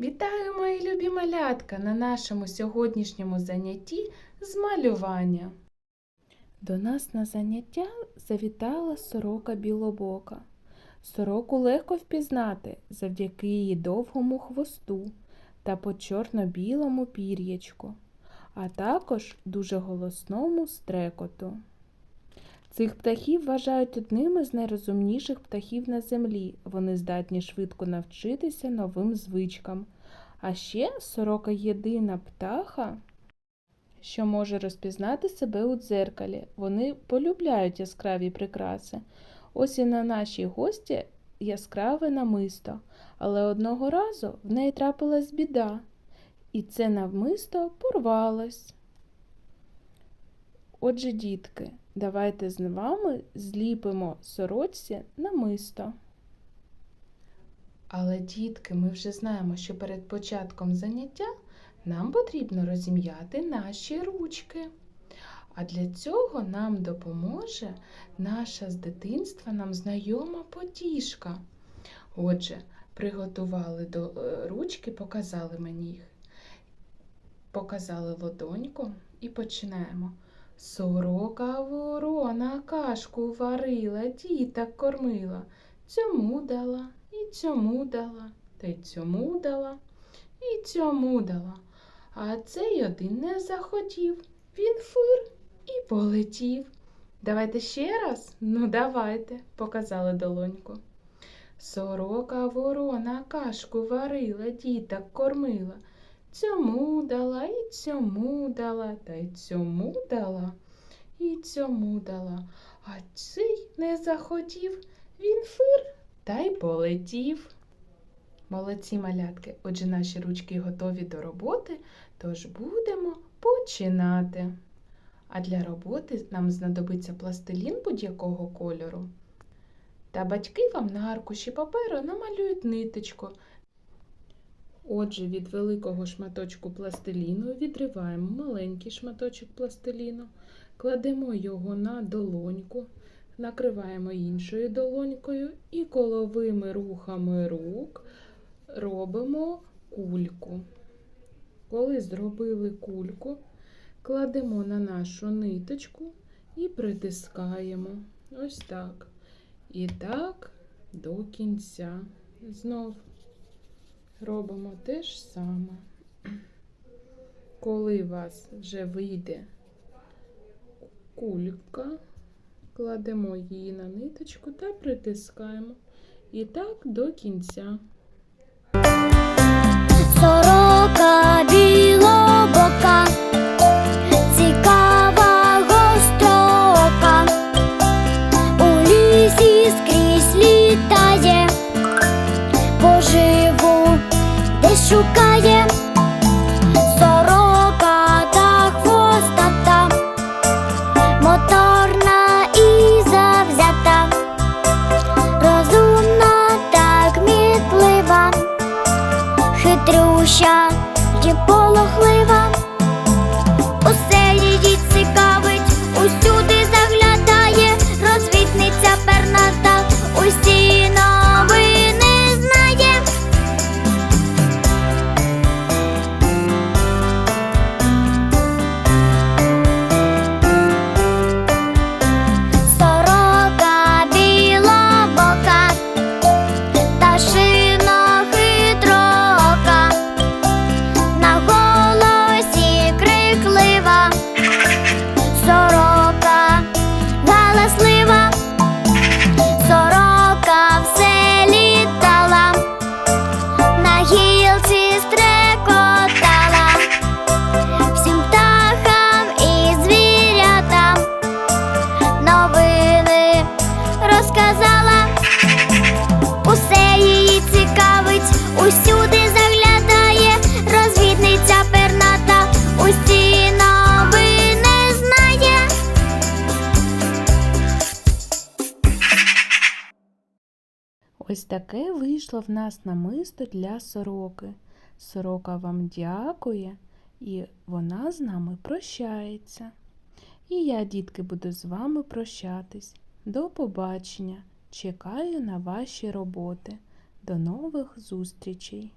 Вітаю, мої любі малятка, на нашому сьогоднішньому занятті з малювання. До нас на заняття завітала сорока білобока. Сороку легко впізнати завдяки її довгому хвосту та по чорно-білому пір'ячку, а також дуже голосному стрекоту. Цих птахів вважають одними з найрозумніших птахів на землі. Вони здатні швидко навчитися новим звичкам. А ще сорока єдина птаха, що може розпізнати себе у дзеркалі. Вони полюбляють яскраві прикраси. Ось і на нашій гості яскраве намисто, але одного разу в неї трапилась біда, і це намисто порвалось. Отже, дітки, давайте з вами зліпимо сорочці намисто. Але, дітки, ми вже знаємо, що перед початком заняття нам потрібно розім'яти наші ручки. А для цього нам допоможе наша з дитинства нам знайома потішка. Отже, приготували до е, ручки, показали мені їх. Показали лодоньку і починаємо. Сорока ворона кашку варила, діток кормила, цьому дала, і цьому дала, та й цьому дала, і цьому дала. А цей один не захотів. Він фир і полетів. Давайте ще раз? Ну, давайте, показали долоньку. Сорока ворона кашку варила, діток кормила. Цьому дала, і цьому дала, та й цьому дала, і цьому дала. А цей не захотів, він фир та й полетів. Молодці малятки, отже, наші ручки готові до роботи, тож будемо починати. А для роботи нам знадобиться пластилін будь-якого кольору. Та батьки вам на аркуші паперу намалюють ниточку. Отже, від великого шматочку пластиліну відриваємо маленький шматочок пластиліну, кладемо його на долоньку, накриваємо іншою долонькою і коловими рухами рук робимо кульку. Коли зробили кульку, кладемо на нашу ниточку і притискаємо. Ось так. І так до кінця. Знов робимо те ж саме. Коли у вас вже вийде кулька, кладемо її на ниточку та притискаємо. І так до кінця. Ось таке вийшло в нас намисто для сороки. Сорока вам дякує, і вона з нами прощається. І я, дітки, буду з вами прощатись. До побачення! Чекаю на ваші роботи. До нових зустрічей!